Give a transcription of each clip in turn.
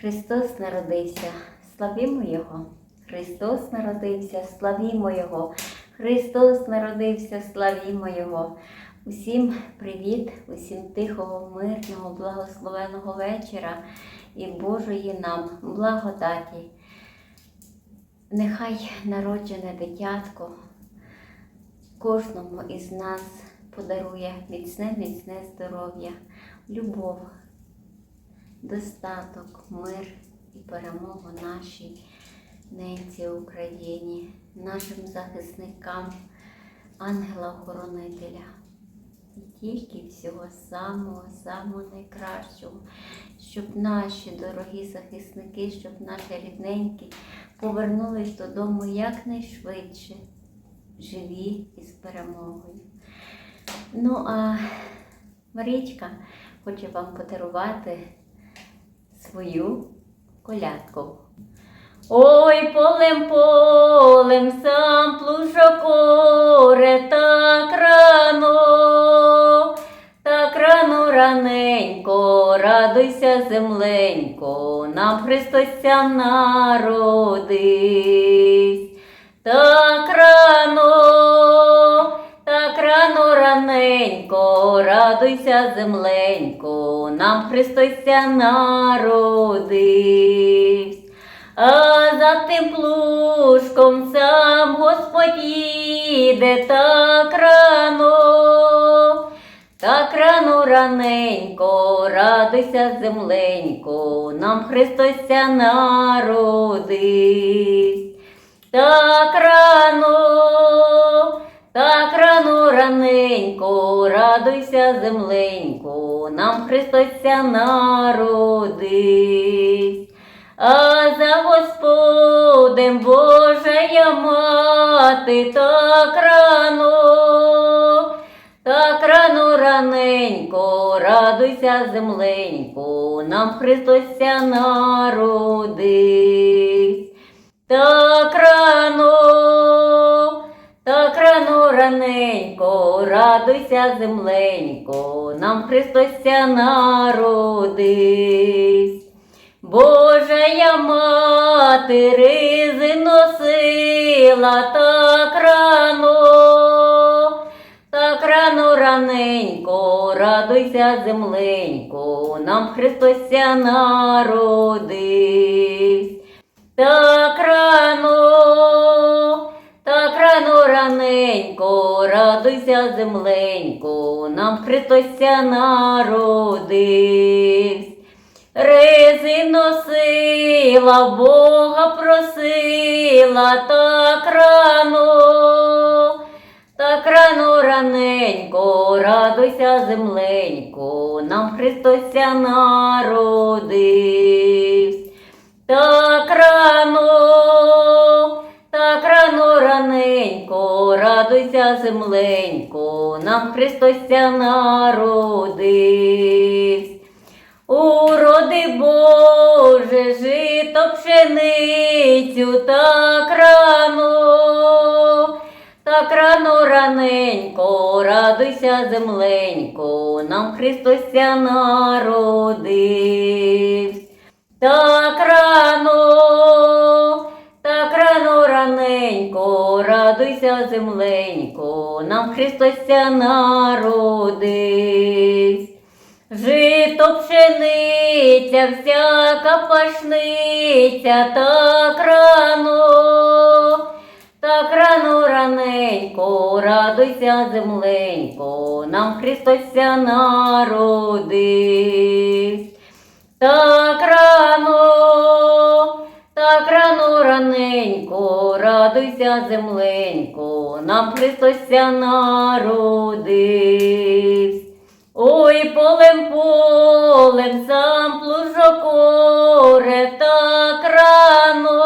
Христос народився, славімо Його. Христос народився, славімо Його. Христос народився, славімо Його. Усім привіт, усім тихого, мирного, благословеного вечора і Божої нам благодаті. Нехай народжене дитятко кожному із нас подарує міцне, міцне здоров'я, любов, достаток, мир і перемогу нашій ненці Україні, нашим захисникам, ангела-охоронителя. І тільки всього самого, самого найкращого, щоб наші дорогі захисники, щоб наші рідненькі повернулись додому якнайшвидше, живі і з перемогою. Ну, а Марічка хоче вам подарувати свою колядку. Ой, полем полем сам плужокоре так рано, так рано раненько, радуйся, земленько, нам Христосся народись. Так рано, рано раненько, радуйся, земленько, нам Христосся народись. А за тим плужком сам Господь їде так рано, так рано раненько, радуйся, земленько, нам Христося народись. Так рано, так рано раненько, радуйся, земленько, нам Христося народись. А за Господем Божая мати так рано, так рано раненько, радуйся, земленько, нам Христося народись. Так рано, рано раненько, радуйся, земленько, нам Христося народись. Божая мати ризи носила так рано, так рано раненько, радуйся, земленько, нам Христося народись. Так рано, рано радуйся, земленько, нам Христося народись. Ризи носила, Бога просила так рано, так рано раненько, радуйся, земленько, нам Христося народись. Земленько, нам Христося народись. Уроди Боже, жито пшеницю так рано, так рано раненько, радуйся, земленько, нам Христося народився. Так рано, так рано раненько, радуйся, земленько, нам Христося народився. Жито пшениця, всяка пашниця, так рано, так рано раненько, радуйся, земленько, нам Христося народись. Так радуйся, земленько, нам Христося народись. Ой, полем полем сам плужокоре так рано.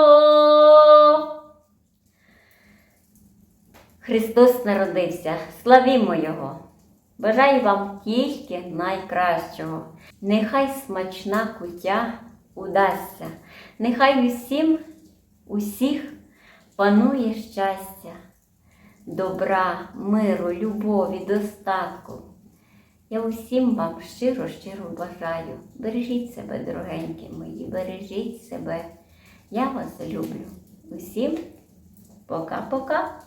Христос народився, славімо Його! Бажаю вам тільки найкращого. Нехай смачна куття удасться, нехай усім, усіх панує щастя, добра, миру, любові, достатку. Я усім вам щиро-щиро бажаю. Бережіть себе, дорогенькі мої, бережіть себе. Я вас люблю. Усім пока-пока.